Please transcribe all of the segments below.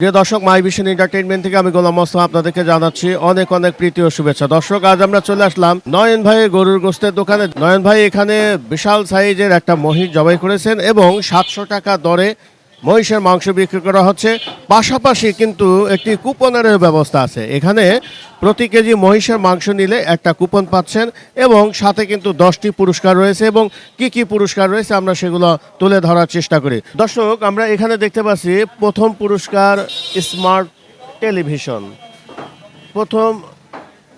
প্রিয় দর্শক, মাই vision entertainment থেকে আমি গোলাম মোস্তফা আপনাদেরকে জানাচ্ছি অনেক অনেক প্রীতি ও শুভেচ্ছা। দর্শক, আজ আমরা চলে আসলাম নয়ন ভাই গরুর গোস্তের দোকানে। নয়ন ভাই এখানে বিশাল সাইজের একটা মহিষ জবাই করেছেন এবং সাতশো টাকা দরে মহিষের মাংস বিক্রি করা হচ্ছে। পাশাপাশি কিন্তু একটি কুপনের ব্যবস্থা আছে। এখানে প্রতি কেজি মহিষের মাংস নিলে একটা কুপন পাচ্ছেন এবং সাথে কিন্তু দশটি পুরস্কার রয়েছে এবং কি কি পুরস্কার রয়েছে আমরা সেগুলো তুলে ধরার চেষ্টা করি। দর্শক, আমরা এখানে দেখতে পাচ্ছি প্রথম পুরস্কার স্মার্ট টেলিভিশন। প্রথম,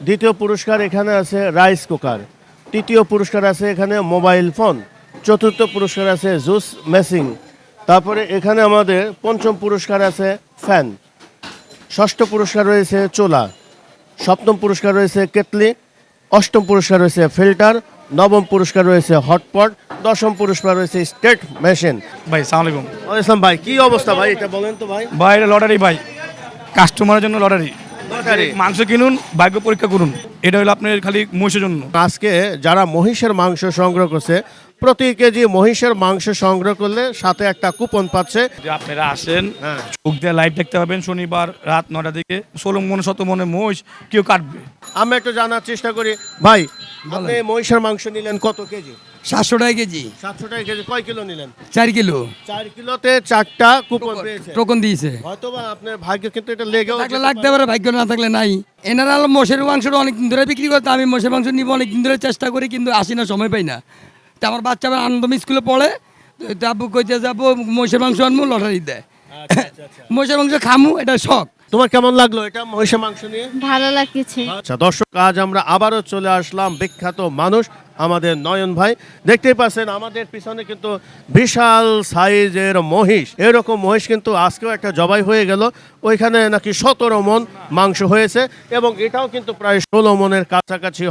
দ্বিতীয় পুরস্কার এখানে আছে রাইস কুকার। তৃতীয় পুরস্কার আছে এখানে মোবাইল ফোন। চতুর্থ পুরস্কার আছে জুস মেসিং তারপরে এখানে আমাদের পঞ্চম পুরস্কার আছে ফ্যান। ষষ্ঠ পুরস্কার রয়েছে চোলা। সপ্তম পুরস্কার রয়েছে কেটলি। অষ্টম পুরস্কার রয়েছে ফিল্টার। নবম পুরস্কার রয়েছে হটপট। দশম পুরস্কার রয়েছে স্টেট মেশিন। ভাই সালাম আলাইকুম। ইসলাম ভাই কি অবস্থা ভাই এটা বলেন তো ভাই। ভাই এটা লটারি ভাই। কাস্টমারের জন্য লটারি। লটারি। মাংস কিনুন ভাগ্য পরীক্ষা করুন। এটা হলো আপনার খালি মহিষের জন্য। আজকে যারা মহিষের মাংস সংগ্রহ করছে প্রতি কেজি মহিষের মাংস সংগ্রহ করলে সাথে একটা কুপন পাচ্ছে। যে আপনারা আসেন হ্যাঁ। চোখ দিয়ে লাইভ দেখতে পাবেন শনিবার রাত নটা দিকে। ষোলো মনে শত মনে মহিষ কেউ কাটবে। আমি একটু জানার চেষ্টা করি। ভাই আপনি মহিষের মাংস নিলেন কত কেজি? সাতশো টাকা কেজি। সাতশো টাকা কেজি কয় কিলো নিলেন? চার কিলো। চার কিলোতে চারটা কুপন পেয়েছে। টোকন দিয়েছে। হয়তো বা আপনার ভাগ্য কিন্তু এটা লেগেও থাকলে লাগতে পারে। ভাগ্য না থাকলে নাই। এনারা হলো মোষের মাংসটা অনেক দিন ধরে বিক্রি করতে আমি মোষের মাংস নিব অনেক দিন ধরে চেষ্টা করি কিন্তু আসি না সময় পাই না। তা আমার বাচ্চা আবার আনন্দম স্কুলে পড়ে তো আব্বু কইতে যাব মহিষের মাংস আনব লটারি দেয় আচ্ছা, আচ্ছা, আচ্ছা। মোষের মাংস খামু এটা শখ। তোমার কেমন লাগল এটা মহিষের মাংস নিয়ে? ভালো লাগছে। আচ্ছা দর্শক আজ আমরা আবারও চলে আসলাম বিখ্যাত মানুষ আমাদের নয়ন ভাই। দেখতেই পাচ্ছেন, আমাদের পিছনে কিন্তু বিশাল সাইজের মহিষ। এরকম মহিষ কিন্তু আজকেও একটা জবাই হয়ে গেল। ওইখানে নাকি সতেরো মন মাংস হয়েছে এবং এটাও কিন্তু প্রায় ষোলো মনের কাছাকাছি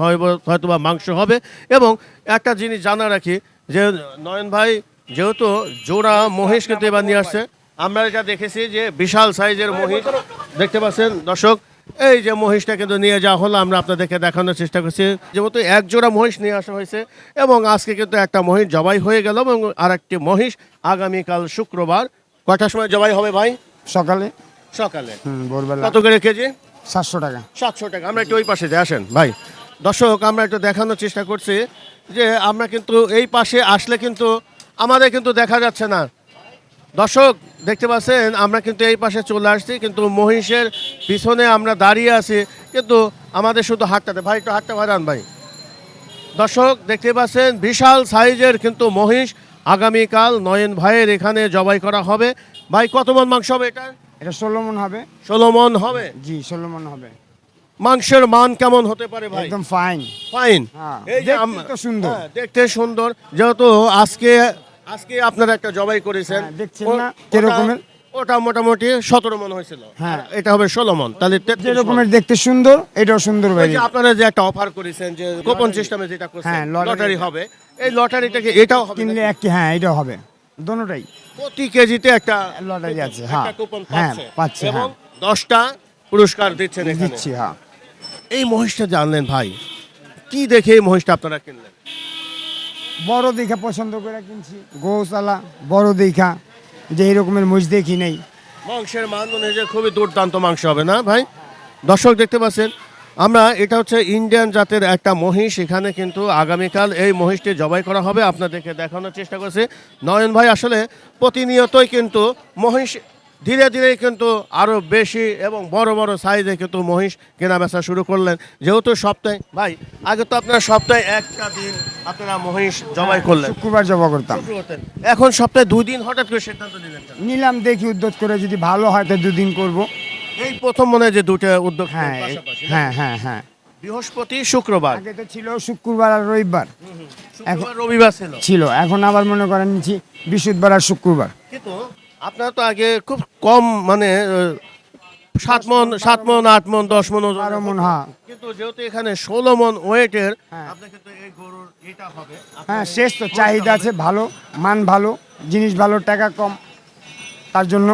হয়তো বা মাংস হবে। এবং একটা জিনিস জানা রাখি, যে নয়ন ভাই, যেহেতু জোড়া মহিষ কিন্তু এবার নিয়ে আসছে, আমরা এটা দেখেছি যে বিশাল সাইজের মহিষ। দেখতে পাচ্ছেন, দর্শক এই যে মহিষটা কিন্তু নিয়ে যাওয়া হলো আমরা আপনাদেরকে দেখানোর চেষ্টা করছি। যেহেতু এক জোড়া মহিষ নিয়ে আসা হয়েছে এবং আজকে কিন্তু একটা মহিষ জবাই হয়ে গেল এবং আর একটি মহিষ আগামীকাল শুক্রবার। কয়টার সময় জবাই হবে ভাই? সকালে। সকালে। ভোরবেলা। কত করে কেজি? সাতশো টাকা। সাতশো টাকা। আমরা একটু ওই পাশে যাই আসেন ভাই। দর্শক আমরা একটু দেখানোর চেষ্টা করছি যে আমরা কিন্তু এই পাশে আসলে কিন্তু আমাদের কিন্তু দেখা যাচ্ছে না। দর্শক দেখতে পাচ্ছেন আমরা কিন্তু এই পাশে চলে আসছি কিন্তু মহিষের পিছনে আমরা দাঁড়িয়ে আছি কিন্তু আমাদের শুধু হাতটাতে ভাই একটু হাতটা বাড়ান ভাই। দর্শক দেখতে পাচ্ছেন বিশাল সাইজের কিন্তু মহিষ আগামীকাল নয়ন ভাইয়ের এখানে জবাই করা হবে। ভাই কত মন মাংস হবে এটা? এটা ষোলো মন হবে। ষোলো মন হবে? জি ষোলো মন হবে। মাংসের মান কেমন হতে পারে ভাই? একদম ফাইন ফাইন হ্যাঁ, এই যে দেখতে সুন্দর। হ্যাঁ, দেখতে সুন্দর। যেহেতু আজকে আজকে আপনারা একটা জবাই করেছেন। হ্যাঁ, দেখছেন না? ওটা- কিরকমের? ওটা মোটামুটি সতেরো মন হয়েছিল। হ্যাঁ। এটা হবে ষোলো মন। তাহলে যে 33 মণ। রকমের দেখতে সুন্দর এটাও সুন্দর ভাই আপনারা যে একটা অফার করেছেন যে কুপন সিস্টেমে যেটা করছেন হ্যাঁ, লটারি। লটারি হবে। এই লটারিটাকে এটাও হবে কিনলে একটি হ্যাঁ এটাও হবে। দোনোটাই। প্রতি কেজিতে একটা লটারি আছে, হ্যাঁ। কুপন হ্যাঁ, পাচ্ছে। এবং হ্যাঁ। দশটা পুরস্কার দিচ্ছেন দিচ্ছি হ্যাঁ। এই মহিষটা জানলেন ভাই কি দেখে এই মহিষটা আপনারা কিনলেন? বড় দেখা পছন্দ করে কিনছি। গৌশালা, বড় দেখা, যে এই রকমের মহিষ দেখি নেই। মাংসের মান মনে হয় খুবই দুর্দান্ত মাংস হবে, না ভাই? দর্শক দেখতে পাচ্ছেন, আমরা এটা হচ্ছে ইন্ডিয়ান জাতের একটা মহিষ, এখানে কিন্তু আগামীকাল এই মহিষটি জবাই করা হবে। আপনাদেরকে দেখানোর চেষ্টা করছি। নয়ন ভাই, আসলে প্রতিনিয়তই কিন্তু মহিষ ধীরে ধীরে কিন্তু আরও বেশি এবং বড় বড় সাইজে কিন্তু মহিষ কেনা বেচা শুরু করলেন। যেহেতু সপ্তাহে ভাই আগে তো আপনার সপ্তাহে একটা দিন আপনারা মহিষ জবাই করলেন। শুক্রবার জবা করতাম। এখন সপ্তাহে দুই দিন হঠাৎ করে সিদ্ধান্ত নিলেন নিলাম দেখি উদ্যোগ করে যদি ভালো হয় তো দুদিন করব। এই প্রথম মনে হয় যে দুটো উদ্যোগ হ্যাঁ? হ্যাঁ হ্যাঁ হ্যাঁ। বৃহস্পতি শুক্রবার। আগে তো ছিল শুক্রবার আর রবিবার। শুক্রবার রবিবার ছিল। ছিল এখন আবার মনে করেন বৃহস্পতিবার আর শুক্রবার। কিন্তু আপনারা তো আগে খুব কম মানে সাত মন সাত মন আট মন দশ মন বারো মন, হ্যাঁ। কিন্তু যেহেতু এখানে ষোলো মন ওয়েটের হ্যাঁ। হ্যাঁ শেষ তো চাহিদা আছে ভালো মান ভালো জিনিস ভালো টাকা কম তার জন্য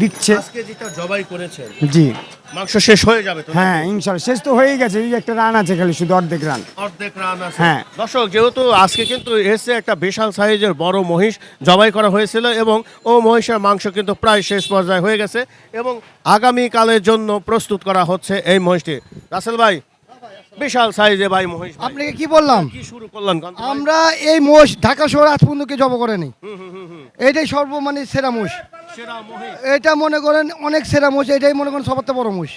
দিচ্ছে। আজকে যেটা জবাই করেছে জি। মাংস শেষ হয়ে যাবে তো হ্যাঁ ইনশাল্লাহ। শেষ তো হয়েই গেছে এই একটা রান আছে খালি শুধু অর্ধেক রান। অর্ধেক রান আছে। হ্যাঁ। দর্শক যেহেতু আজকে কিন্তু এসে একটা বিশাল সাইজের বড় মহিষ জবাই করা হয়েছিল এবং ও মহিষের মাংস কিন্তু প্রায় শেষ পর্যায়ে হয়ে গেছে এবং আগামী কালের জন্য প্রস্তুত করা হচ্ছে এই মহিষটি। রাসেল ভাই বিশাল সাইজে ভাই মহিষ ভাই। আপনাকে কি বললাম? কি শুরু করলেন কান্ত ভাই? আমরা এই মোষ ঢাকা শহর আজ পর্যন্ত কেউ জব করেনি। এইটাই সর্ব মানে সেরা মোষ সেরা মহিষ। এটা মনে করেন অনেক সেরা মোষ এটাই মনে করেন সবার থেকে বড় মোষ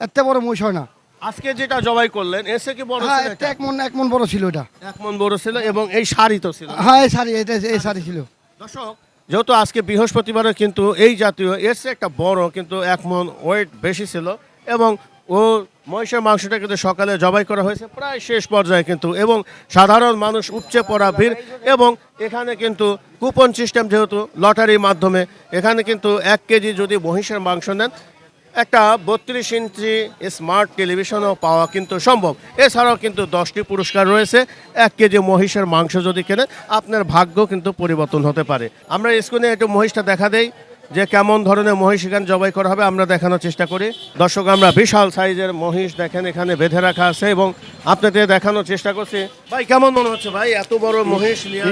এত বড় মোষ হয় না। আজকে যেটা জবাই করলেন এসে কি বড় হ্যাঁ ছিল এটা এটা? এক মন এক মন বড় ছিল এটা। এক মন বড় ছিল এবং এই শাড়ি তো ছিল। হ্যাঁ এই শাড়ি এটা এই শাড়ি ছিল। দর্শক যেহেতু আজকে বৃহস্পতিবারে কিন্তু এই জাতীয় এর চেয়ে একটা বড় কিন্তু এক মন ওয়েট বেশি ছিল এবং ও মহিষের মাংসটা কিন্তু সকালে জবাই করা হয়েছে, প্রায় শেষ পর্যায়ে কিন্তু। এবং সাধারণ মানুষ উপচে পড়া ভিড় এবং এখানে কিন্তু কুপন সিস্টেম যেহেতু লটারির মাধ্যমে, এখানে কিন্তু এক কেজি যদি মহিষের মাংস নেন, একটা বত্রিশ ইঞ্চি স্মার্ট টেলিভিশনও পাওয়া কিন্তু সম্ভব। এছাড়াও কিন্তু দশটি পুরস্কার রয়েছে, এক কেজি মহিষের মাংস যদি কেনেন, আপনার ভাগ্য কিন্তু পরিবর্তন হতে পারে। আমরা স্ক্রিনে একটু মহিষটা দেখা দেই। যে কেমন ধরনের মহিষ এখানে জবাই করা হবে আমরা দেখানোর চেষ্টা করি। দর্শক আমরা বিশাল সাইজের মহিষ দেখেন এখানে বেঁধে রাখা আছে এবং আপনাদের দেখানোর চেষ্টা করছি। ভাই কেমন মনে হচ্ছে ভাই এত বড় মহিষ নিয়ে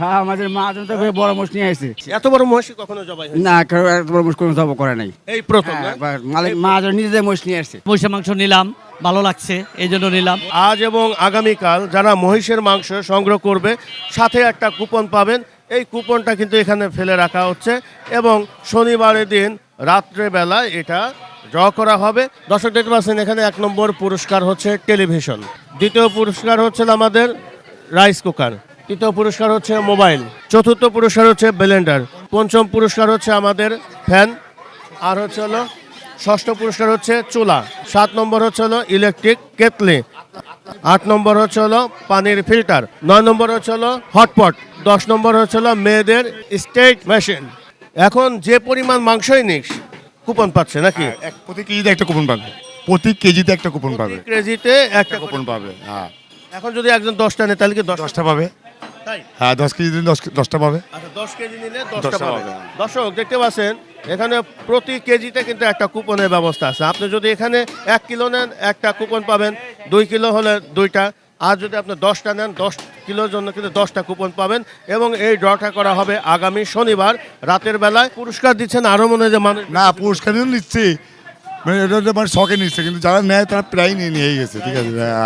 হ্যাঁ আমাদের মা তো বড় মোষ নিয়ে আসছে। এত বড় মহিষ কখনো জবাই না এত বড় মোষ কোনো জব করে নাই। এই প্রথম হ্যাঁ? মালিক মা নিজেদের মহিষ নিয়ে আসছে। মহিষের মাংস নিলাম ভালো লাগছে এই জন্য নিলাম। আজ এবং আগামীকাল যারা মহিষের মাংস সংগ্রহ করবে সাথে একটা কুপন পাবেন। এই কুপনটা কিন্তু এখানে ফেলে রাখা হচ্ছে এবং শনিবারের দিন রাত্রেবেলায় এটা ড্র করা হবে। দর্শক, দেখতে পাচ্ছেন এখানে এক নম্বর পুরস্কার হচ্ছে টেলিভিশন। দ্বিতীয় পুরস্কার হচ্ছে আমাদের রাইস কুকার। তৃতীয় পুরস্কার হচ্ছে মোবাইল। চতুর্থ পুরস্কার হচ্ছে ব্লেন্ডার। পঞ্চম পুরস্কার হচ্ছে আমাদের ফ্যান। আর হচ্ছে হলো ষষ্ঠ পুরস্কার হচ্ছে চুলা। সাত নম্বর হচ্ছে হলো ইলেকট্রিক কেতলি আট নম্বর হচ্ছে হলো পানির ফিল্টার নয় নম্বর হচ্ছে হলো হটপট দশ নম্বর হচ্ছে হলো মেয়েদের স্টেট মেশিন। এখন যে পরিমাণ মাংসই নিস কুপন পাচ্ছে নাকি? প্রতি কেজিতে একটা কুপন পাবে। প্রতি কেজিতে একটা কুপন পাবে। কেজিতে একটা কুপন পাবে হ্যাঁ। এখন যদি একজন দশটা নেয় তাহলে কি দশ দশটা পাবে। হ্যাঁ দশ কেজিতে দশ দশটা পাবে। আচ্ছা দশ কেজি নিলে দশটা পাবে। পাবে। দর্শক দেখতে পাচ্ছেন এখানে প্রতি কেজিতে কিন্তু একটা কুপনের ব্যবস্থা আছে। আপনি যদি এখানে এক কিলো নেন একটা কুপন পাবেন। দুই কিলো হলে দুইটা। আর যদি আপনি দশটা নেন দশ কিলোর জন্য কিন্তু দশটা কুপন পাবেন। এবং এই ড্রটা করা হবে আগামী শনিবার রাতের বেলায়। পুরস্কার দিচ্ছেন আরও মনে হয় যে মানুষ না পুরস্কার নিচ্ছে। মানে এটা মানে শখে নিচ্ছে। কিন্তু যারা নেয় তারা প্রায় নিয়ে নিয়ে গেছে। ঠিক আছে হ্যাঁ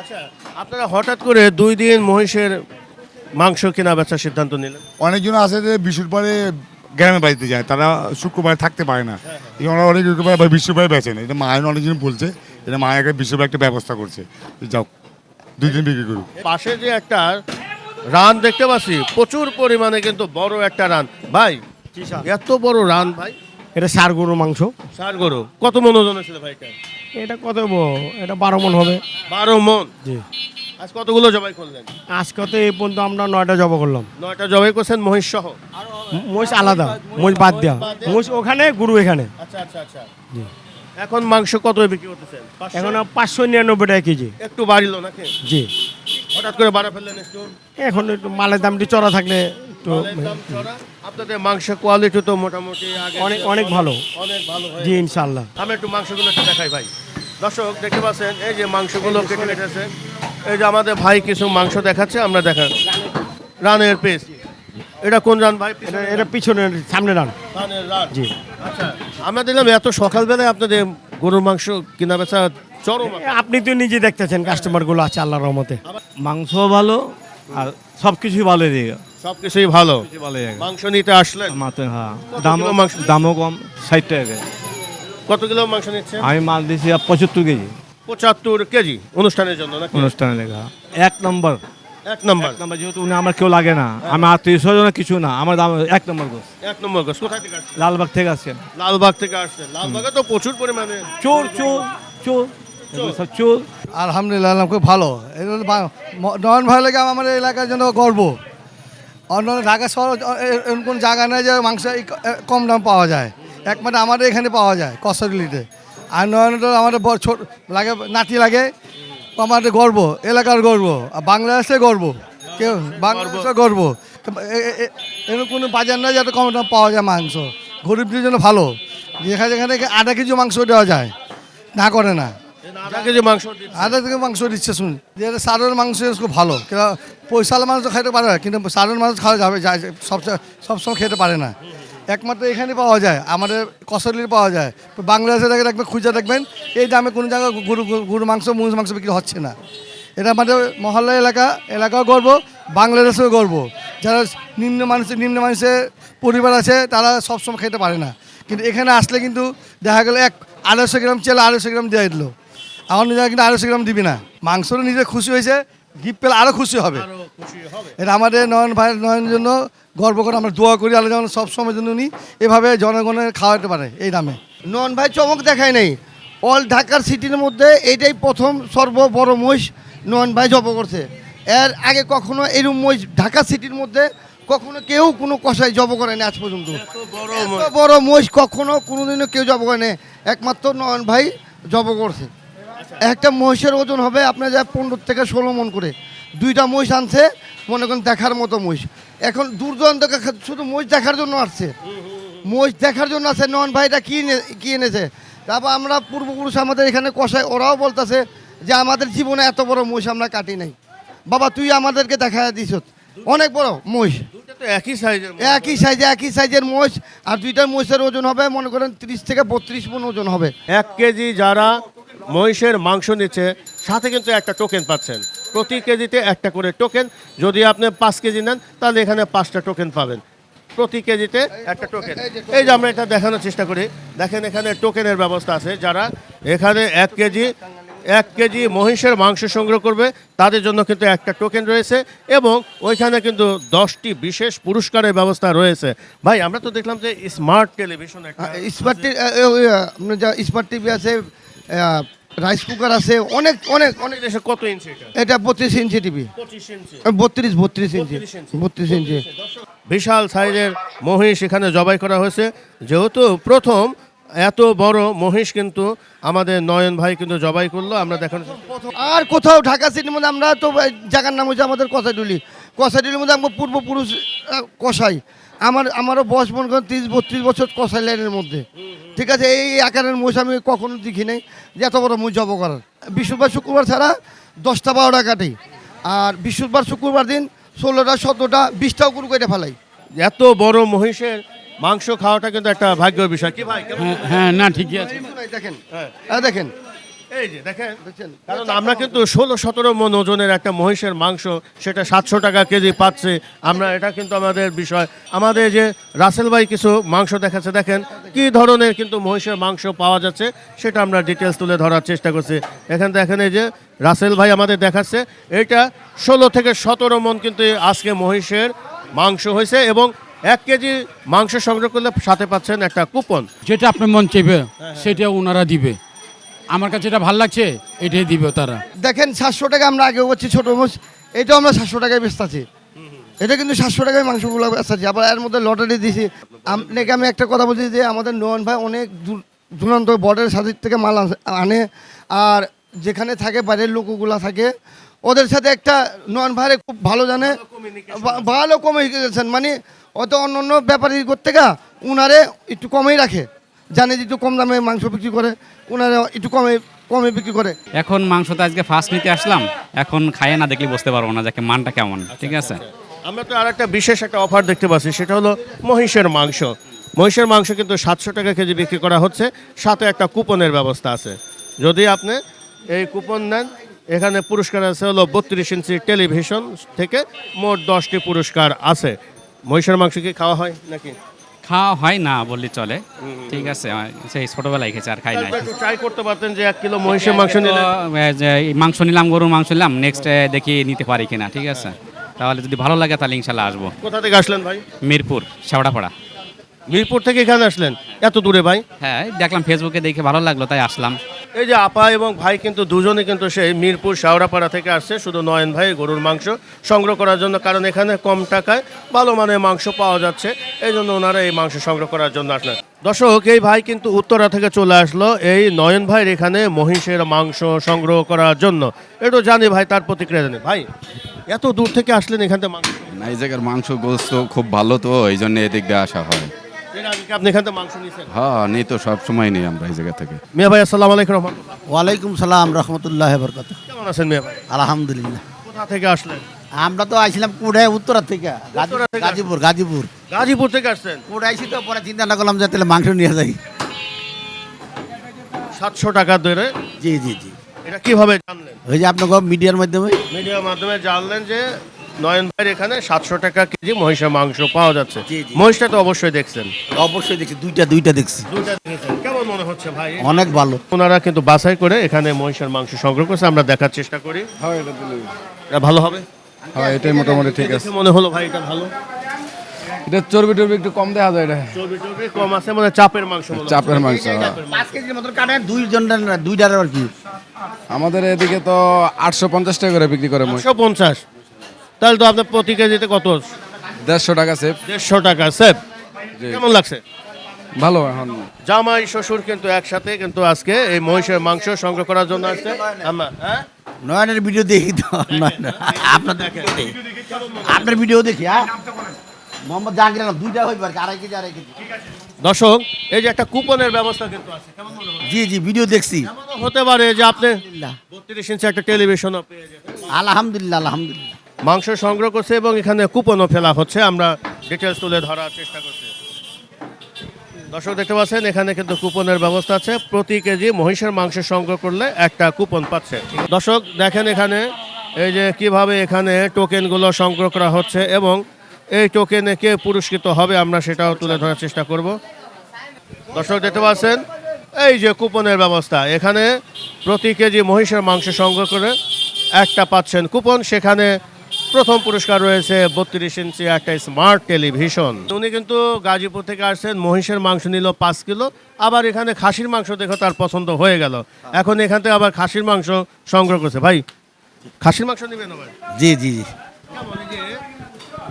আচ্ছা আপনারা হঠাৎ করে দুই দিন মহিষের মাংস কেনা বেচার সিদ্ধান্ত নিলেন? অনেকজন আছে যে বিশুর পরে গ্রামে বাড়িতে যায় তারা শুক্রবার থাকতে পারে না। এই ওরা অনেক শুক্রবার বা বিশ্ববার বেচেন এটা মায়ের অনেকজন বলছে এটা মায়ের একটা বিশ্ববার একটা ব্যবস্থা করছে। যাও দুই দিন বিক্রি করুক। পাশে যে একটা রান দেখতে পাচ্ছি প্রচুর পরিমাণে কিন্তু বড় একটা রান। ভাই এত বড় রান ভাই? এটা সার গরুর মাংস। সার গরু কত মন ওজন ছিল ভাইটা এটা? কত এটা বারো মন হবে। বারো মন? জি। আজ কতগুলো জবাই করলেন? আজকে তো এই পর্যন্ত আমরা নয়টা জব করলাম। নয়টা জবাই করছেন মহিষ সহ? ম- মোষ আলাদা মোষ বাদ দেওয়া মোষ ওখানে গুরু এখানে। আচ্ছা আচ্ছা আচ্ছা। এখন মাংস কত বিক্রি করতেছেন? এখন পাঁচশো নিরানব্বই টাকা কেজি। একটু বাড়িল নাকি? জি। হঠাৎ করে বাড়া ফেললেন একটু? এখন একটু মালের দামটি চড়া থাকলে একটু। আপনাদের মাংসের কোয়ালিটি তো মোটামুটি অনেক অনেক ভালো। অনেক ভালো জি ইনশাল্লাহ আমি একটু মাংসগুলো একটু দেখাই ভাই। দর্শক দেখতে পাচ্ছেন এই যে মাংসগুলো কেটে রেখেছে? এই যে আমাদের ভাই কিছু মাংস দেখাচ্ছে আমরা দেখান রানের পিস। এটা কোন রান ভাই? এটা পিছনে সামনে রান। রানের রান। জি। আচ্ছা আমরা দিলাম এত সকালবেলায় আপনাদের গরুর মাংস কিনা বেচা চরম আপনি তো নিজে দেখতেছেন কাস্টমারগুলো আছে আল্লাহর রহমতে। মাংস ভালো আর সব কিছুই ভালো দিকে সব কিছুই ভালো ভালো মাংস নিতে আসলে হ্যাঁ। কত দাম কিলো মাংস? দামও কম ষাট টাকা। কত কিলো মাংস নিচ্ছে আমি মাল দিয়েছি পঁচাত্তর কেজি। পঁচাত্তর কেজি অনুষ্ঠানের জন্য নাকি? অনুষ্ঠানে লেখা। এক নম্বর। এক নম্বর। নম্বর যেহেতু উনি আমার কেউ লাগে না। আমি আত্মীয় স্বজন কিছু না। আমার দাম এক নম্বর গোস। এক নম্বর গোস। কোথায় থেকে আসছেন? লালবাগ থেকে আসছেন। লালবাগ থেকে আসছেন। লালবাগে তো প্রচুর পরিমাণে চোর চোর চোর সব চোর আলহামদুলিল্লাহ খুব ভালো। নয়ন ভাই লাগে আমার এলাকার জন্য গর্ব। অন্য ঢাকা শহর এরকম কোনো জায়গা নেই যে মাংস কম দাম পাওয়া যায়। একমাত্র আমাদের এখানে পাওয়া যায় কসরলিতে আর নয়ন তো আমাদের বড় ছোট লাগে নাতি লাগে। আমাদের গর্ব এলাকার গর্ব আর বাংলাদেশে গর্ব। কেউ বাংলাদেশে গর্ব। এরকম কোনো বাজার নয় যাতে কম দাম পাওয়া যায় মাংস। গরিবদের জন্য ভালো। যেখানে যেখানে আধা কেজি মাংস দেওয়া যায় না করে না। আধা কেজি মাংস দিচ্ছে। আধা কেজি মাংস দিচ্ছে শুন। যে সারের মাংস খুব ভালো মানুষ তো খেতে পারে কিন্তু সারের মাংস খাওয়া যাবে সবসময় সবসময় খেতে পারে না। একমাত্র এখানে পাওয়া যায়, আমাদের কসলির পাওয়া যায়। বাংলাদেশে দেখে দেখবেন, খুঁজে দেখবেন, এই দামে কোনো জায়গায় গরু গরু মাংস মুজ মাংস বিক্রি হচ্ছে না। এটা আমাদের মহল্লা এলাকা, এলাকাও গর্ব, বাংলাদেশেও গর্ব। যারা নিম্ন মানুষের নিম্ন মানুষের পরিবার আছে, তারা সবসময় খেতে পারে না। কিন্তু এখানে আসলে কিন্তু দেখা গেলো, এক আড়াইশো গ্রাম চেলে আড়াইশো গ্রাম দিয়ে দিল। আমার নিজে কিন্তু আড়াইশো গ্রাম দিবি না। মাংসটা নিজে খুশি হয়েছে গিফট পেলে আরও খুশি হবে। এটা আমাদের নয়ন ভাইয়ের নয়নের জন্য গর্ব করে আমরা দোয়া করি আল্লাহ যেমন সব সময়ের জন্য উনি এভাবে জনগণের খাওয়াতে পারে এই দামে নয়ন ভাই চমক দেখায় নাই। অল ঢাকার সিটির মধ্যে এটাই প্রথম সর্ব বড় মহিষ নয়ন ভাই জব করছে। এর আগে কখনো এরকম মহিষ ঢাকা সিটির মধ্যে কখনো কেউ কোনো কষাই জব করেনি আজ পর্যন্ত। এত বড় মহিষ। কখনো কোনোদিনও কেউ জব করেনি একমাত্র নয়ন ভাই জব করছে। একটা মহিষের ওজন হবে আপনার যা পনেরো থেকে ষোলো মন করে। দুইটা মহিষ আনছে মনে করেন দেখার মতো মহিষ। এখন দূর দূরান্ত শুধু মহিষ দেখার জন্য আসছে। মহিষ দেখার জন্য আছে নন ভাইটা কি এনে- কি এনেছে? তারপর আমরা পূর্বপুরুষ আমাদের এখানে কষায় ওরাও বলতেছে যে আমাদের জীবনে এত বড় মহিষ আমরা কাটি নাই। বাবা তুই আমাদেরকে দেখা দিস। অনেক বড় মহিষ। একই সাইজের একই সাইজে একই সাইজের মহিষ আর দুইটা মহিষের ওজন হবে মনে করেন তিরিশ থেকে বত্রিশ মন ওজন হবে। এক কেজি যারা মহিষের মাংস নিচ্ছে সাথে কিন্তু একটা টোকেন পাচ্ছেন। প্রতি কেজিতে একটা করে টোকেন যদি আপনি পাঁচ কেজি নেন তাহলে এখানে পাঁচটা টোকেন পাবেন। প্রতি কেজিতে একটা টোকেন এই যে আমরা এটা দেখানোর চেষ্টা করি দেখেন এখানে টোকেনের ব্যবস্থা আছে যারা এখানে এক কেজি এক কেজি মহিষের মাংস সংগ্রহ করবে তাদের জন্য কিন্তু একটা টোকেন রয়েছে এবং ওইখানে কিন্তু দশটি বিশেষ পুরস্কারের ব্যবস্থা রয়েছে। ভাই আমরা তো দেখলাম যে smart television smart smart TV আছে রাইস কুকার আছে অনেক অনেক অনেক দেশে কত ইঞ্চি এটা? বত্রিশ ইঞ্চি টিভি বত্রিশ বত্রিশ ইঞ্চি বত্রিশ ইঞ্চি বিশাল সাইজের মহিষ এখানে জবাই করা হয়েছে। যেহেতু প্রথম এত বড় মহিষ কিন্তু আমাদের নয়ন ভাই কিন্তু জবাই করল। আমরা দেখানো আর কোথাও ঢাকা সিটির মধ্যে আমরা তো জায়গার নাম হচ্ছে আমাদের কষাডুলি কষাডুলির মধ্যে আমরা পূর্বপুরুষ কষাই আমার আমারও বয়স মনে করেন তিরিশ বত্রিশ বছর কষাই লাইনের মধ্যে। ঠিক আছে এই আকারের মোষ আমি কখনো দেখি নাই যে এত বড় মোষ জব করার। বৃহস্পতিবার শুক্রবার ছাড়া দশটা বারোটা কাটি। আর বৃহস্পতিবার শুক্রবার দিন ষোলোটা সতেরোটা বিশটাও গরু কেটে ফেলাই। এত বড় মহিষের মাংস খাওয়াটা কিন্তু একটা ভাগ্যের বিষয়। কি ভাই হ্যাঁ না ঠিকই আছে। দেখেন। হ্যাঁ। হ্যাঁ, দেখেন এই যে দেখেন কারণ আমরা কিন্তু ষোলো সতেরো মন ওজনের একটা মহিষের মাংস সেটা সাতশো টাকা কেজি পাচ্ছে। আমরা এটা কিন্তু আমাদের বিষয়। আমাদের যে রাসেল ভাই কিছু মাংস দেখাচ্ছে দেখেন কি ধরনের কিন্তু মহিষের মাংস পাওয়া যাচ্ছে সেটা আমরা ডিটেলস তুলে ধরার চেষ্টা করছি। এখান দেখেন এই যে রাসেল ভাই আমাদের দেখাচ্ছে এটা ষোলো থেকে সতেরো মন কিন্তু আজকে মহিষের মাংস হয়েছে এবং এক কেজি মাংস সংগ্রহ করলে সাথে পাচ্ছেন একটা কুপন যেটা আপনার মন চাইবে সেটা ওনারা দিবে। আমার কাছে এটা ভালো লাগছে এটাই দিবে তারা। দেখেন সাতশো টাকা আমরা আগে হচ্ছে ছোটো মোষ এটাও আমরা সাতশো টাকায় বেচতেছি। এটা কিন্তু সাতশো টাকায় মাংসগুলো বেচতেছি। আবার এর মধ্যে লটারি দিয়েছি আপনাকে আমি একটা কথা বলছি যে আমাদের নয়ন ভাই অনেক দূর দূরান্ত বর্ডারের সাথে থেকে মাল আনে আর যেখানে থাকে বাইরের লোকগুলা থাকে ওদের সাথে একটা নয়ন ভাইরে খুব ভালো জানে। ভালো ভালো গেছেন মানে অত অন্য অন্য ব্যাপারী করতে গা উনারে একটু কমেই রাখে। জানে যে একটু কম দামে মাংস বিক্রি করে ওনারা একটু কমে কমে বিক্রি করে। এখন মাংস তো আজকে ফার্স্ট নিতে আসলাম এখন খাইয়ে না দেখলে বুঝতে পারব না যাকে মানটা কেমন ঠিক আছে? আমরা তো আর একটা বিশেষ একটা অফার দেখতে পাচ্ছি সেটা হলো মহিষের মাংস। মহিষের মাংস কিন্তু সাতশো টাকা কেজি বিক্রি করা হচ্ছে সাথে একটা কুপনের ব্যবস্থা আছে। যদি আপনি এই কুপন নেন এখানে পুরস্কার আছে হলো বত্রিশ ইঞ্চি টেলিভিশন থেকে মোট দশটি পুরস্কার আছে। মহিষের মাংস কি খাওয়া হয় নাকি? খাওয়া হয় না বললে চলে। ঠিক আছে সেই ছোটবেলায় খেয়েছে আর খাই নাই। ট্রাই করতে পারতেন যে এক কিলো মহিষের মাংস মাংস নিলাম গরুর মাংস নিলাম নেক্সট দেখি নিতে পারি কিনা ঠিক আছে? তাহলে যদি ভালো লাগে তাহলে ইনশাল্লাহ আসব। কোথা থেকে আসলেন ভাই? মিরপুর শেওড়াপাড়া। মিরপুর থেকে এখানে আসলেন। এত দূরে ভাই? হ্যাঁ দেখলাম ফেসবুকে দেখে ভালো লাগল তাই আসলাম। এই যে আপা এবং ভাই কিন্তু দুজনে কিন্তু সেই মিরপুর শাওড়াপাড়া থেকে আসছে শুধু নয়ন ভাই গরুর মাংস সংগ্রহ করার জন্য কারণ এখানে কম টাকায় ভালো মানের মাংস পাওয়া যাচ্ছে এই জন্য ওনারা এই মাংস সংগ্রহ করার জন্য আসলেন। দর্শক এই ভাই কিন্তু উত্তরা থেকে চলে আসলো এই নয়ন ভাইয়ের এখানে মহিষের মাংস সংগ্রহ করার জন্য। একটু জানি ভাই তার প্রতিক্রিয়া জানি। ভাই এত দূর থেকে আসলেন এখান থেকে মাংস? না এই জায়গার মাংস গোস্ত খুব ভালো তো এই জন্য এদিক দিয়ে আসা হয়। এর আগে কি আপনি এখান থেকে মাংস নিয়েছেন? হ্যাঁ নেই তো সব সময় নেই আমরা এই জায়গা থেকে। মিয়া ভাই আসসালামু আলাইকুম রহমতুল্লাহ ওয়ালাইকুম সালাম রহমতুল্লাহ বরকত কেমন আছেন মিয়া ভাই? আলহামদুলিল্লাহ। কোথা থেকে আসলেন? আমরা তো আইছিলাম কুড়ায় উত্তরা থেকে উত্তরা থেকে? গাজীপুর গাজীপুর। গাজীপুর থেকে আসছেন? কুড়াইছি তো পরে চিন্তা না করলাম যে তাহলে মাংস নিয়ে যাই। সাতশো টাকা ধরে? জি জি জি। এটা কীভাবে জানলেন? ওই যে আপনাকে মিডিয়ার মাধ্যমে মিডিয়ার মাধ্যমে জানলেন যে নয়ন ভাইয়ের এখানে সাতশো টাকা কেজি মহিষের মাংস পাওয়া যাচ্ছে। জি, জি। মহিষটা তো অবশ্যই দেখছেন। অবশ্যই দেখছি দুইটা দুইটা দেখছি। দুইটা দেখেছেন। কেমন মনে হচ্ছে ভাই? অনেক ভালো। ওনারা কিন্তু বাছাই করে এখানে মহিষের মাংস সংগ্রহ করছে আমরা দেখার চেষ্টা করি। এটা ভালো হবে? হ্যাঁ এটাই মোটামুটি ঠিক দেখে মনে হলো ভাই এটা ভালো। এটা চর্বি টর্বি একটু কম দেখা যায় এটা। চর্বি টর্বি কম আছে মানে চাপের মাংস চাপের মাংস হ্যাঁ। পাঁচ কেজির মতন কাটেন দুইজন দুইটার আর কি? আমাদের এদিকে তো আটশো পঞ্চাশ টাকা করে বিক্রি করে একশো পঞ্চাশ। তাহলে তো আপনার প্রতি কেজিতে কত? দেড়শো টাকা সেফ। দেড়শো টাকা সেভ কেমন লাগছে? ভালো এখন। জামাই শ্বশুর কিন্তু একসাথে কিন্তু আজকে এই মহিষের মাংস সংগ্রহ করার জন্য আসছে। আমরা হ্যাঁ? নয়নের ভিডিও দেখি তো আপনার দেখেন আপনার ভিডিও দেখি হ্যাঁ? মোহাম্মদ জাহাঙ্গীর আলম দুইটা হইবার আড়াই কেজি আড়াই কেজি। দর্শক এই যে একটা কুপনের ব্যবস্থা কিন্তু আছে। কেমন মনে হয়? জি জি ভিডিও দেখছি। হতে পারে যে আপনি বত্রিশ ইঞ্চি একটা টেলিভিশনও পেয়ে যাবেন। আলহামদুলিল্লাহ আলহামদুলিল্লাহ। মাংস সংগ্রহ করছে এবং এখানে কুপনও ফেলা হচ্ছে। আমরা ডিটেলস তুলে ধরার চেষ্টা করছি। দর্শক, দেখতে পাচ্ছেন, এখানে কিন্তু কুপনের ব্যবস্থা আছে। প্রতি কেজি মহিষের মাংস সংগ্রহ করলে একটা কুপন পাচ্ছে। দর্শক, দেখেন এখানে এই যে কীভাবে এখানে টোকেনগুলো সংগ্রহ করা হচ্ছে এবং এই টোকেনে কে পুরস্কৃত হবে আমরা সেটাও তুলে ধরার চেষ্টা করব। দর্শক, দেখতে পাচ্ছেন, এই যে কুপনের ব্যবস্থা। এখানে প্রতি কেজি মহিষের মাংস সংগ্রহ করে একটা পাচ্ছেন কুপন। সেখানে প্রথম পুরস্কার রয়েছে বত্রিশ ইঞ্চি একটা স্মার্ট টেলিভিশন। উনি কিন্তু গাজীপুর থেকে আসছেন মহিষের মাংস নিল পাঁচ কিলো আবার এখানে খাসির মাংস দেখে তার পছন্দ হয়ে গেল। এখন এখান থেকে আবার খাসির মাংস সংগ্রহ করছে। ভাই খাসির মাংস নেবেন আবার জি জি জি।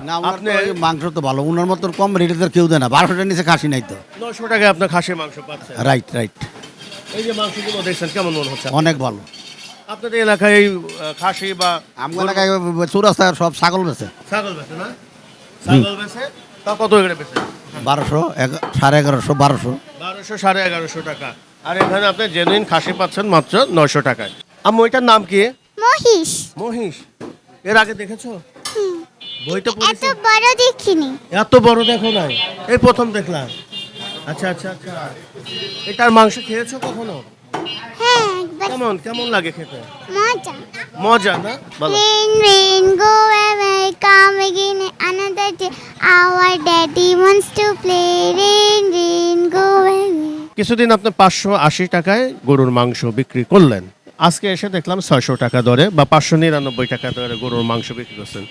না আপনি- মাংস তো ভালো। ওনার কম রেটে তো কেউ দেয় না। বারোশোটার নিচে খাসি নাই তো। নশো টাকায় আপনার খাসির মাংস পাচ্ছেন। Right right. এই যে মাংসগুলো দেখছেন কেমন মনে হচ্ছে অনেক ভালো। আপনাদের এলাকায় এই খাসি বা আমার এলাকায় চৌরাস্তায় সব ছাগল বেছে ছাগল বেছে না? ছাগল বেছে তা কত করে বেছে বারোশো সাড়ে এগারোশো বারোশো। বারোশো সাড়ে এগারোশো টাকা। আর এখানে আপনি জেনুইন খাসি পাচ্ছেন মাত্র নয়শো টাকায়। আম্মু এটার নাম কি? মহিষ। মহিষ। এর আগে দেখেছ? বইটা এত বড় দেখিনি। এত বড় দেখো নাই। এই প্রথম দেখলাম। আচ্ছা আচ্ছা আচ্ছা। এটার মাংস খেয়েছো কখনো? কেমন কেমন লাগে খেতে? মজা। মজা না? বলো। Rain, rain, go away, come again another day. Our daddy wants to play. Rain, rain, কিছুদিন আপনি পাঁচশো আশি টাকায় গরুর মাংস বিক্রি করলেন। আজকে এসে দেখলাম ছয়শো টাকা দরে বা পাঁচশো নিরানব্বই টাকা দরে গরুর মাংস বিক্রি করছেন।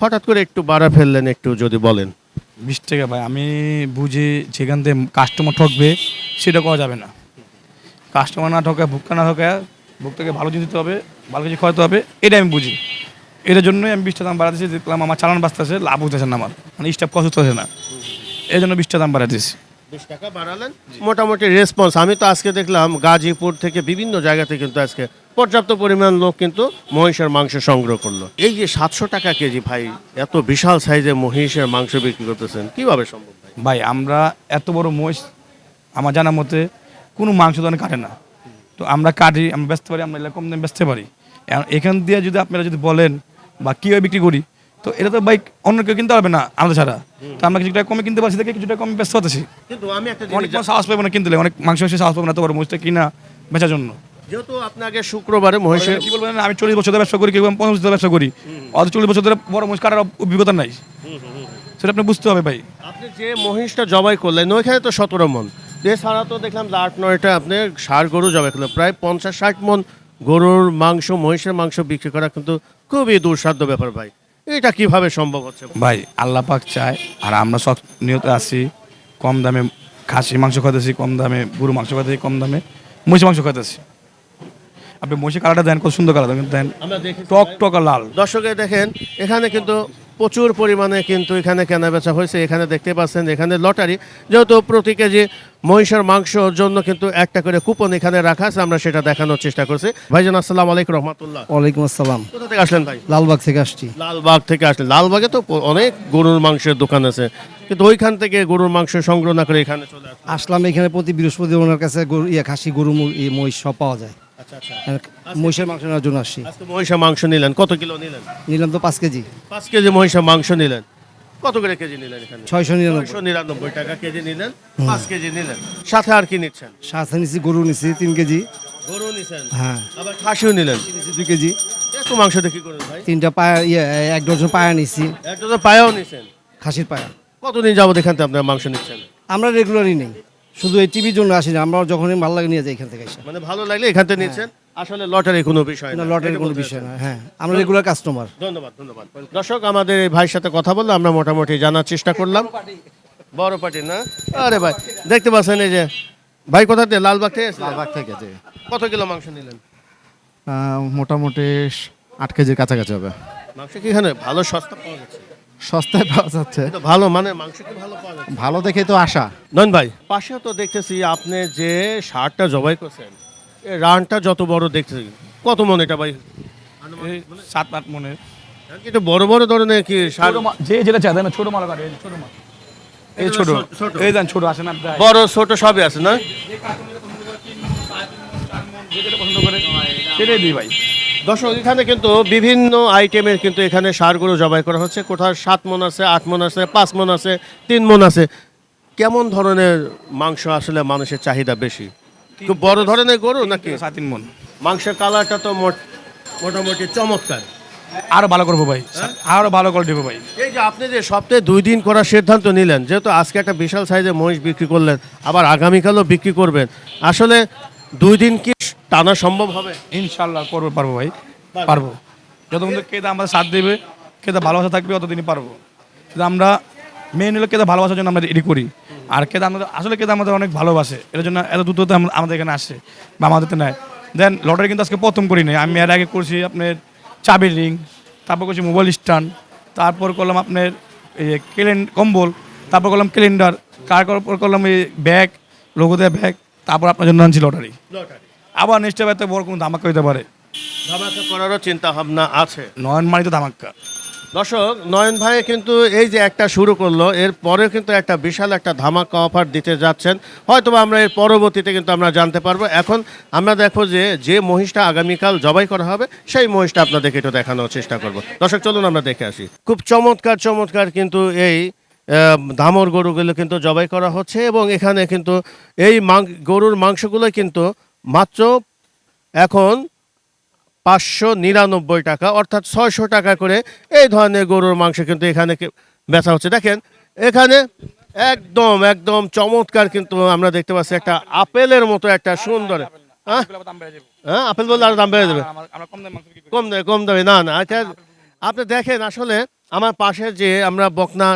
হঠাৎ করে একটু বাড়া ফেললেন একটু যদি বলেন। বিশ টাকা ভাই আমি বুঝি যেখান থেকে কাস্টমার ঠকবে সেটা করা যাবে না। কাস্টমার না ঠকায় ভুক্তা না ঠকায় ভুক্তাকে ভালো জিনিস দিতে হবে ভালো কিছু খাওয়াতে হবে এটা আমি বুঝি। এটার জন্যই আমি বিশটা দাম বাড়াতেছি দেখলাম আমার চালান বাঁচতেছে লাভ হতেছে না আমার। মানে স্টাফ কষ্ট হচ্ছে না। এই জন্য বিশটা দাম বাড়াতেছি বিশ টাকা বাড়ালেন? মোটামুটি রেসপন্স আমি তো আজকে দেখলাম গাজীপুর থেকে বিভিন্ন জায়গাতে কিন্তু আজকে পর্যাপ্ত পরিমাণ লোক কিন্তু মহিষের মাংস সংগ্রহ করল। এই যে সাতশো টাকা কেজি ভাই এত বিশাল সাইজের মহিষের মাংস বিক্রি করতেছেন কীভাবে সম্ভব ভাই? ভাই আমরা এত বড় মহিষ আমার জানার মতে কোনো মাংস দোকানে কাটে না। তো আমরা কাটি আমরা বেচতে পারি আমরা কম দামে বেচতে পারি। এখান দিয়ে যদি আপনারা যদি বলেন বা কীভাবে বিক্রি করি তো এটা তো বাইক অন্য কেউ কিনতে পারবে না আমাদের ছাড়া। তো আমরা কিছুটা কমে কিনতে পারছি দেখে কিছুটা কমে ব্যস্ত হতেছি। অনেক সাহস পাবে না কিনতে অনেক মাংস এসে সাহস পাবে না তো বড় মহিষটা কিনা বেচার জন্য। যেহেতু আপনাকে শুক্রবারে মহিষের কি বলবেন আমি চল্লিশ বছর ধরে ব্যবসা করি কেউ পঞ্চাশ বছর ব্যবসা করি। অত চল্লিশ বছর ধরে বড় মহিষ কাটার অভিজ্ঞতা নাই। সেটা আপনি বুঝতে হবে ভাই। আপনি যে মহিষটা জবাই করলেন ওইখানে তো সতেরো মন। এছাড়া তো দেখলাম যে আট নয়টা আপনি ষাট গরু জবাই করলেন প্রায় পঞ্চাশ ষাট মন গরুর মাংস মহিষের মাংস বিক্রি করা কিন্তু খুবই দুঃসাধ্য ব্যাপার ভাই। এটা কীভাবে সম্ভব হচ্ছে? ভাই আল্লাহ পাক চায় আর আমরা সব নিয়ত আছি কম দামে খাসি মাংস খাইতেছি কম দামে গরু মাংস খাইতেছি কম দামে মহিষ মাংস খাইতেছি। আপনি মহিষের কালারটা দেন কত সুন্দর কালার দেন টক টক লাল। দর্শকে দেখেন এখানে কিন্তু প্রচুর পরিমাণে কিন্তু এখানে কেনা বেচা হয়েছে। এখানে দেখতে পাচ্ছেন এখানে লটারি যেহেতু প্রতি কেজি মহিষের মাংসর জন্য কিন্তু একটা করে কুপন এখানে রাখা আছে আমরা সেটা দেখানোর চেষ্টা করছি। ভাইজান আসসালাম আলাইকুম রহমতুল্লাহ। ওয়ালাইকুম আসসালাম। কোথা থেকে আসলেন ভাই? লালবাগ থেকে আসছি। লালবাগ থেকে আসলেন। লালবাগে তো অনেক গরুর মাংসের দোকান আছে। কিন্তু ওইখান থেকে গরুর মাংস সংগ্রহ না করে এখানে চলে আসলাম এখানে প্রতি বৃহস্পতি ওনার কাছে গরু ইয়ে খাসি গরু মহিষ সব পাওয়া যায়। আচ্ছা আচ্ছা। মহিষের মাংস নেওয়ার জন্য আসছি। আজকে মহিষা মাংস নিলেন। কত কিলো নিলেন? নিলাম তো পাঁচ কেজি। পাঁচ কেজি মহিষা মাংস নিলেন। কত করে কেজি নিলেন এখানে? ছয়শো নিরানব্বই। ছয়শো নিরানব্বই টাকা কেজি নিলেন। পাঁচ কেজি নিলেন। সাথে আর কি নিচ্ছেন? সাথে গরু নিচ্ছি তিন কেজি। গরু নিছেন? হ্যাঁ। আবার খাসিও নিলেন? দুই কেজি। এত মাংস দেখি করুন ভাই। তিনটা পায়া ইয়ে এক ডজন পায়া নিচ্ছি একটা তো পায়াও নিছেন? খাসির পায়া। কতদিন যাব এখান থেকে আপনার মাংস নিচ্ছেন? আমরা রেগুলারই নেই। শুধু এই টিভির জন্য আসি না আমরা যখনই ভালো লাগে নিয়ে যাই এখান থেকে এসে। মানে ভালো লাগলে এখান থেকে নিয়েছেন? আসলে লটারি কোনো বিষয় না লটারির কোনো বিষয় না হ্যাঁ আমরা রেগুলার কাস্টমার ধন্যবাদ ধন্যবাদ। দর্শক আমাদের এই ভাইয়ের সাথে কথা বললে আমরা মোটামুটি জানার চেষ্টা করলাম। বড় পার্টি। না? আরে ভাই দেখতে পাচ্ছেন এই যে ভাই কোথা থেকে? লালবাগ থেকে? লালবাগ থেকে যে কত কিলো মাংস নিলেন? মোটামুটি আট কেজির কাছাকাছি হবে। মাংস কি এখানে ভালো সস্তা পাওয়া যাচ্ছে? সস্তায় পাওয়া যাচ্ছে। ভালো মানে মাংস কি ভালো পাওয়া যাচ্ছে? ভালো দেখে তো আশা। নন ভাই। পাশেও তো দেখতেছি আপনি যে সারটা জবাই করছেন এই রানটা যত বড় দেখতেছি কত মন এটা ভাই? এই সাত আট মনের। কিন্তু বড় বড় ধরনের কি সার? ছোট মা- যে যেটা চায় না, ছোট মাল কাটে এই ছোট মাল। এই ছোট। ছোট। এই দেন ছোট আসে না প্রায়। বড় ছোট সবই আছে না? যে যেটা পছন্দ করে সেটাই দিই ভাই। দর্শক এখানে কিন্তু বিভিন্ন আইটেমের কিন্তু এখানে সারগুলো জবাই করা হচ্ছে। কোথাও সাত মন আছে আট মন আছে পাঁচ মন আছে তিন মন আছে। কেমন ধরনের মাংস আসলে মানুষের চাহিদা বেশি? খুব বড় ধরনের গরু নাকি? সাত তিন মন। মাংসের কালারটা তো মোট- মোটামুটি চমৎকার। আরও ভালো করব ভাই। আরও ভালো করে দেবো ভাই। এই যে আপনি যে সপ্তাহে দুই দিন করার সিদ্ধান্ত নিলেন যেহেতু আজকে একটা বিশাল সাইজের মহিষ বিক্রি করলেন আবার আগামীকালও বিক্রি করবেন আসলে দুই দিন কি টানা সম্ভব হবে? ইনশাল্লাহ করব পারব ভাই। পারব। যতক্ষণ কেদা আমাদের সাথ দেবে কেদা ভালোবাসা থাকবে ততদিনই পারব। কিন্তু আমরা মেন হলো কেদা ভালোবাসার জন্য আমরা এটি করি। আর কেদা আমাদের আসলে কেদা আমাদের অনেক ভালোবাসে। এর জন্য এত দ্রুত আমাদের এখানে আসে বা আমাদেরতে নেয়। দেন লটারি কিন্তু আজকে প্রথম করি নাই। আমি এর আগে করছি আপনার চাবির রিং তারপর করছি মোবাইল স্ট্যান্ড তারপর করলাম আপনার এই ক্যালেন কম্বল তারপর করলাম ক্যালেন্ডার তারপর করলাম এই ব্যাগ লোগো দেওয়া ব্যাগ তারপর আপনার জন্য আনছি লটারি আবার নেক্সট এত বড় কোনো ধামাকা হইতে পারে। ধামাকা করারও চিন্তা ভাবনা আছে। নয়ন মানি তো ধামাক্কা দর্শক নয়ন ভাই কিন্তু এই যে একটা শুরু করল এর পরে কিন্তু একটা বিশাল একটা ধামাকা অফার দিতে যাচ্ছেন। হয়তো আমরা এর পরবর্তীতে কিন্তু আমরা জানতে পারব। এখন আমরা দেখো যে যে মহিষটা আগামীকাল জবাই করা হবে সেই মহিষটা আপনাদেরকে একটু দেখানোর চেষ্টা করব। দর্শক চলুন আমরা দেখে আসি। খুব চমৎকার চমৎকার কিন্তু এই ধামর গরুগুলো কিন্তু জবাই করা হচ্ছে এবং এখানে কিন্তু এই মাং- গরুর মাংসগুলো কিন্তু মাত্র এখন পাঁচশো নিরানব্বই টাকা অর্থাৎ ছয়শো টাকা করে এই ধরনের গরুর মাংস কিন্তু এখানে বেচা হচ্ছে। দেখেন এখানে একদম একদম চমৎকার কিন্তু আমরা দেখতে পাচ্ছি একটা আপেলের মতো একটা সুন্দর। হ্যাঁ? হ্যাঁ আপেল বললে আর দাম বেড়ে যাবে। কম মাংস কম দামে না না আচ্ছা, আপনি দেখেন আসলে আমার পাশে যে আমরা বকনা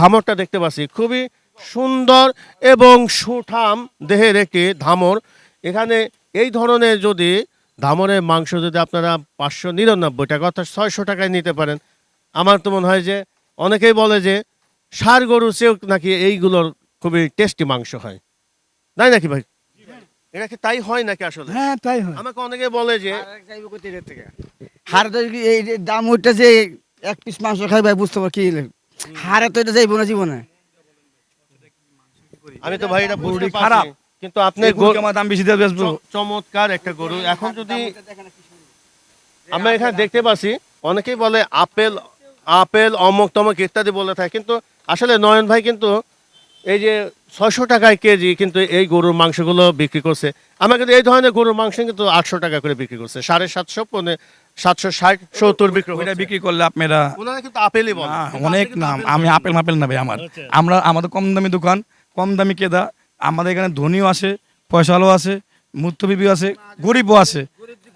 ধামরটা দেখতে পাচ্ছি খুবই সুন্দর এবং সুঠাম দেহের একটি ধামর। এখানে এই ধরনের যদি ধামরের মাংস যদি আপনারা পাঁচশো নিরানব্বই টাকা অর্থাৎ ছয়শো টাকায় নিতে পারেন আমার তো মনে হয় যে অনেকেই বলে যে ষাড় গরু চেয়েও নাকি এইগুলোর খুবই টেস্টি মাংস হয়। তাই নাকি ভাই? এটা কি তাই হয় নাকি আসলে? হ্যাঁ তাই হয়। আমাকে অনেকে বলে যে হার এই যে দাম ওইটা যে এক পিস মাংস খাই ভাই বুঝতে পার কি হারে তো এটা যাইব না জীবনে। আমি তো ভাই এটা বুঝতে খারাপ। কিন্তু আপনি আমার দাম বেশি দিয়ে বেচবো। চমৎকার একটা গরু। এখন যদি আমরা এখানে দেখতে পাচ্ছি অনেকেই বলে আপেল আপেল অমক তমক ইত্যাদি বলে থাকে কিন্তু আসলে নয়ন ভাই কিন্তু এই যে ছয়শো টাকায় কেজি কিন্তু এই গরুর মাংসগুলো বিক্রি করছে। আমরা কিন্তু এই ধরনের গরুর মাংস কিন্তু আটশো টাকা করে বিক্রি করছে। সাড়ে সাতশো পৌনে সাতশো ষাট সত্তর বিক্রি ওইটা বিক্রি করলে আপনারা ওনারা কিন্তু আপেলই বলে। অনেক নাম। আমি আপেল মাপেল না ভাই আমার। আমরা আমাদের কম দামি দোকান কম দামি কেদা আমাদের এখানে ধনীও আছে, পয়সাওয়ালাও আছে মূর্তবিবিও আছে, গরিবও আছে।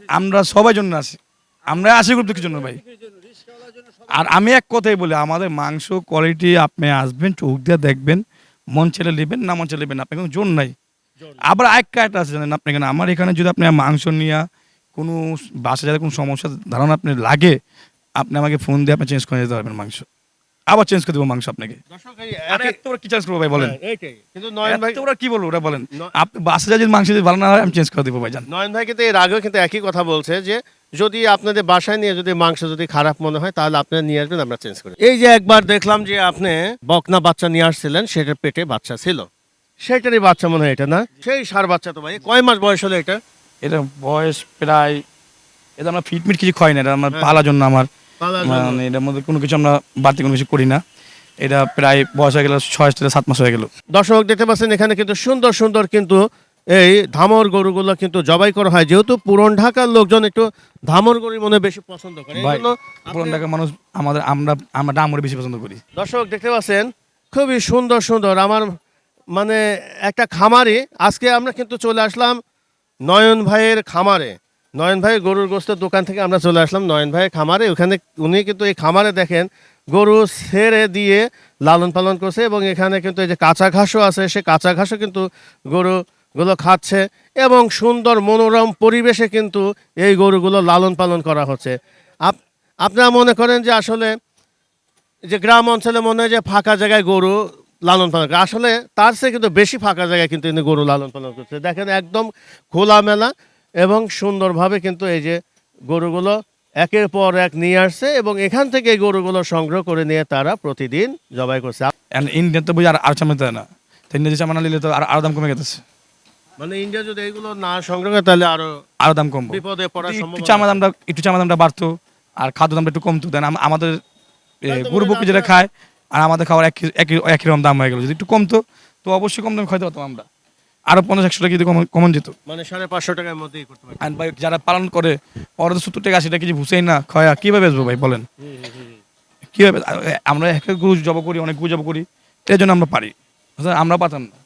আমরা সবাই জন্য আছি। আমরা আছি গ্রুপ দুঃখের জন্য ভাই। আর আমি এক কথাই বলি, আমাদের মাংস কোয়ালিটি আপনি আসবেন, চোখ দিয়ে দেখবেন, মন ছেলে নেবেন, না মন ছেলে নেবেন আপনি কোনো জোর নাই। আবার একটা একটা আছে জানেন আপনি এখানে, আমার এখানে যদি আপনি মাংস নিয়ে কোনো বাসা যাতে কোনো সমস্যা, ধারণা আপনি লাগে, আপনি আমাকে ফোন দিয়ে আপনি চেঞ্জ করে দিতে পারবেন মাংস। আবার চেঞ্জ করে দেবো মাংস আপনাকে। কি চেঞ্জ করব ভাই বলেন? হ্যাঁ, কিন্তু নয়ন ভাই এত বড় কি বলব ওটা বলেন? আপনি বাসে যদি মাংস যদি ভালো না হয় আমি চেঞ্জ করে দেবো ভাইজান। নয়ন ভাই কিন্তু এর আগেও কিন্তু একই কথা বলছে যে যদি আপনাদের বাসায় নিয়ে যদি মাংস যদি খারাপ মনে হয় তাহলে আপনারা নিয়ে আসবেন আমরা চেঞ্জ করি এই যে একবার দেখলাম যে আপনি বকনা বাচ্চা নিয়ে আসছিলেন সেটার পেটে বাচ্চা ছিল। সেটারই বাচ্চা মনে হয় এটা না? সেই সার বাচ্চা তো ভাই কয় মাস বয়স হলো এটা? এটা বয়স প্রায় এটা আমরা ফিটমিট কিছু খাই না এটা আমার পালার জন্য আমার। মানে এটার মধ্যে কোনো কিছু আমরা বাড়তি কোনো কিছু করি না। এটা প্রায় বয়স হয়ে গেল ছয় থেকে সাত মাস হয়ে গেল। দর্শক দেখতে পাচ্ছেন এখানে কিন্তু সুন্দর সুন্দর কিন্তু এই ধামর গরুগুলো কিন্তু জবাই করা হয়। যেহেতু পুরন ঢাকার লোকজন একটু ধামর গরু মনে বেশি পছন্দ করে। জন্য ঢাকার মানুষ আমাদের আমরা আমরা ডামরে বেশি পছন্দ করি। দর্শক দেখতে পাচ্ছেন খুবই সুন্দর সুন্দর। আমার মানে একটা খামারে আজকে আমরা কিন্তু চলে আসলাম নয়ন ভাইয়ের খামারে। নয়ন ভাই গরুর গোস্তের দোকান থেকে আমরা চলে আসলাম। নয়ন ভাই খামারে, ওখানে উনি কিন্তু এই খামারে দেখেন, গরু ছেড়ে দিয়ে লালন পালন করছে এবং এখানে কিন্তু এই যে কাঁচা ঘাসও আছে, সে কাঁচা ঘাসও কিন্তু গরুগুলো খাচ্ছে এবং সুন্দর মনোরম পরিবেশে কিন্তু এই গরুগুলো লালন পালন করা হচ্ছে। আপ আপনারা মনে করেন যে আসলে যে গ্রাম অঞ্চলে মনে হয় যে ফাঁকা জায়গায় গরু লালন পালন করে। আসলে তার চেয়ে কিন্তু বেশি ফাঁকা জায়গায় কিন্তু গরু লালন পালন করছে। দেখেন একদম খোলামেলা এবং সুন্দরভাবে কিন্তু এই যে গরুগুলো একের পর এক নিয়ে আসছে এবং এখান থেকে গরুগুলো সংগ্রহ করে নিয়ে তারা প্রতিদিন জবাই করছে। ইন্ডিয়ান তো বুঝি আর আর না। নিলে তো আর দাম কমে গেছে মানে ইন্ডিয়া যদি এগুলো না সংগ্রহ করে তাহলে আরও আরও দাম কমবো। বিপদে পড়ার একটু সম্ভাবনা চামড়া দামটা একটু চামড়া দামটা বাড়তো আর খাদ্য দামটা একটু কমতো দেন আমাদের গরু বকরি যেটা খায় আর আমাদের খাওয়ার একই একই একই রকম দাম হয়ে গেল। যদি একটু কমতো তো অবশ্যই কম দামে খাইতে পারতাম আমরা। আরও পঞ্চাশ একশো টাকা যদি কমন যেত। মানে সাড়ে পাঁচশো টাকার মধ্যেই করতে পারে আর ভাই যারা পালন করে ওরা তো সত্তর টাকা আশি টাকা কেজি ভুসেই না খয়া কীভাবে আসব ভাই বলেন? কীভাবে আমরা এক গরু জব করি অনেক গুরু জব করি এর জন্য আমরা পারি। আমরা পাতাম না।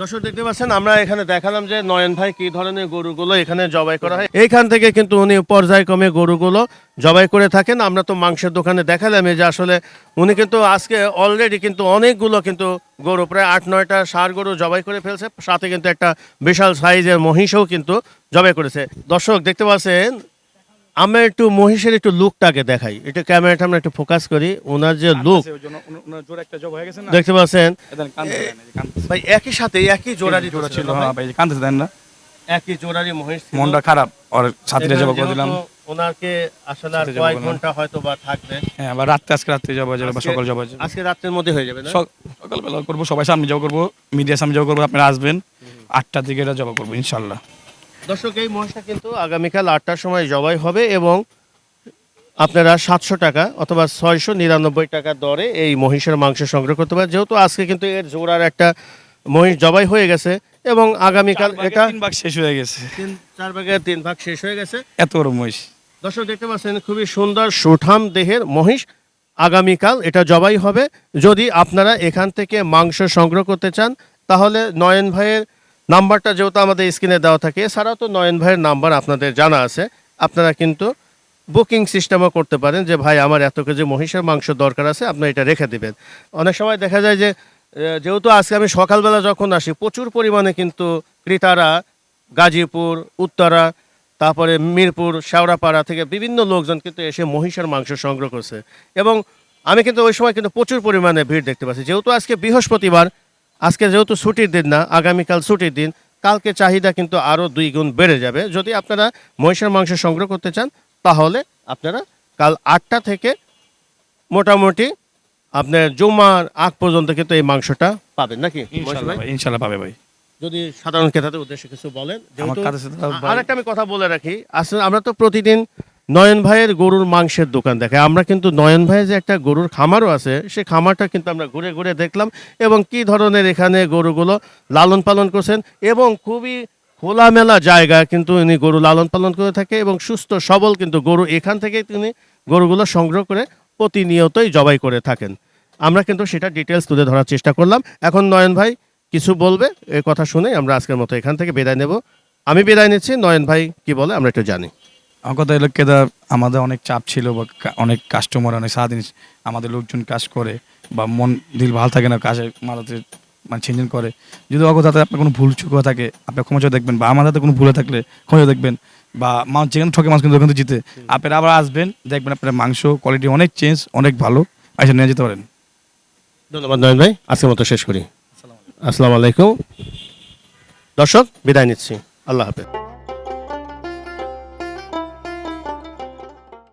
দর্শক, দেখতে পাচ্ছেন, আমরা এখানে দেখালাম যে নয়ন ভাই কি ধরনের গরুগুলো এখানে জবাই করা হয়। এইখান থেকে কিন্তু উনি পর্যায়ক্রমে গরুগুলো জবাই করে থাকেন। আমরা তো মাংসের দোকানে দেখালাম যে আসলে উনি কিন্তু আজকে অলরেডি কিন্তু অনেকগুলো কিন্তু গরু, প্রায় আট, নয়টা সার গরু জবাই করে ফেলছে। সাথে কিন্তু একটা বিশাল সাইজের মহিষও কিন্তু জবাই করেছে। দর্শক, দেখতে পাচ্ছেন আমরা একটু মহিষের একটু লুকটাকে দেখাই। একটু ক্যামেরাটা আমরা একটু ফোকাস করি। ওনার যে লুক দেখতে পাচ্ছেন? ভাই একই সাথে একই জোড়ারি জোড়া ছিল? হ্যাঁ ভাই কান্দতে দেন না। একই জোড়ারি মহিষ মনটা খারাপ আর সাথীরা জব করে দিলাম। ওনাকে আসলে আর কয়েক ঘণ্টা হয়তো বা থাকবে। হ্যাঁ আবার রাত্রে আজকে রাত্রে জব হয়ে যাবে বা সকাল যাবে আজকে রাতের মধ্যে হয়ে যাবে না? সক- সকালবেলা করব সবাই সামনে জব করব মিডিয়া সামনে জব করব আপনারা আসবেন। আটটার দিকে এটা জব করব ইনশাল্লাহ। দর্শক এই মহিষটা কিন্তু আগামীকাল আটটার সময় জবাই হবে এবং আপনারা সাতশো টাকা অথবা ছয়শো নিরানব্বই টাকা দরে এই মহিষের মাংস সংগ্রহ করতে পারেন। যেহেতু আজকে কিন্তু এর জোড়ার একটা মহিষ জবাই হয়ে গেছে এবং আগামীকাল এটা তিন ভাগ শেষ হয়ে গেছে। তিন চার ভাগের তিন ভাগ শেষ হয়ে গেছে। এত বড় মহিষ। দর্শক দেখতে পাচ্ছেন খুবই সুন্দর সুঠাম দেহের মহিষ। আগামীকাল এটা জবাই হবে। যদি আপনারা এখান থেকে মাংস সংগ্রহ করতে চান তাহলে নয়ন ভাইয়ের নাম্বারটা যেহেতু আমাদের স্ক্রিনে দেওয়া থাকে, এছাড়াও তো নয়ন ভাইয়ের নাম্বার আপনাদের জানা আছে। আপনারা কিন্তু বুকিং সিস্টেমও করতে পারেন যে, ভাই, আমার এত কেজি মহিষের মাংস দরকার আছে, আপনি এটা রেখে দিবেন। অনেক সময় দেখা যায় যে যেহেতু আজকে আমি সকালবেলা যখন আসি, প্রচুর পরিমাণে কিন্তু ক্রেতারা গাজীপুর, উত্তরা, তারপরে মিরপুর, শেওড়াপাড়া থেকে বিভিন্ন লোকজন কিন্তু এসে মহিষের মাংস সংগ্রহ করছে। এবং আমি কিন্তু ওই সময় কিন্তু প্রচুর পরিমাণে ভিড় দেখতে পাচ্ছি। যেহেতু আজকে বৃহস্পতিবার আজকে যেহেতু ছুটির দিন না আগামীকাল ছুটির দিন কালকে চাহিদা কিন্তু আরও দুই গুণ বেড়ে যাবে। যদি আপনারা মহিষের মাংস সংগ্রহ করতে চান তাহলে আপনারা কাল আটটা থেকে মোটামুটি আপনার জুমার আগ পর্যন্ত কিন্তু এই মাংসটা পাবেন নাকি? ইনশাল্লাহ পাবে ভাই। যদি সাধারণ ক্রেতাদের উদ্দেশ্যে কিছু বলেন আমার যেহেতু কাছে তো ভাই- আর একটা আমি কথা বলে রাখি আসলে আমরা তো প্রতিদিন নয়ন ভাইয়ের গরুর মাংসের দোকান দেখাই আমরা কিন্তু নয়ন ভাইয়ের যে একটা গরুর খামারও আছে সেই খামারটা কিন্তু আমরা ঘুরে ঘুরে দেখলাম এবং কি ধরনের এখানে গরুগুলো লালন পালন করছেন এবং খুবই খোলামেলা জায়গা কিন্তু উনি গরু লালন পালন করে থাকে এবং সুস্থ, সবল কিন্তু গরু এখান থেকেই তিনি গরুগুলো সংগ্রহ করে প্রতিনিয়তই জবাই করে থাকেন। আমরা কিন্তু সেটা ডিটেলস তুলে ধরার চেষ্টা করলাম। এখন নয়ন ভাই কিছু বলবে, এ কথা শুনে আমরা আজকের মতো এখান থেকে বিদায় নেব। আমি বিদায় নিচ্ছি। নয়ন ভাই কি বলে আমরা একটু জানি। আমার কথা হলো কেদা আমাদের অনেক চাপ ছিল বা অনেক কাস্টমার অনেক সারাদিন আমাদের লোকজন কাজ করে বা মন দিল ভালো থাকে না কাজে মারাতে মানে ছিনচিন করে। যদি অগত হাতে আপনার কোনো ভুল চুক থাকে আপনি ক্ষমা দেখবেন বা আমার হাতে কোনো ভুলে থাকলে ক্ষমা দেখবেন বা মানুষ যেখানে ঠকে মানুষ কিন্তু ওখান থেকে জিতে আপনারা আবার আসবেন দেখবেন আপনার মাংস কোয়ালিটি অনেক চেঞ্জ অনেক ভালো আচ্ছা নিয়ে যেতে পারেন। ধন্যবাদ নয়ন ভাই আজকের মতো শেষ করি। আসসালামু আলাইকুম। দর্শক বিদায় নিচ্ছি। আল্লাহ হাফেজ।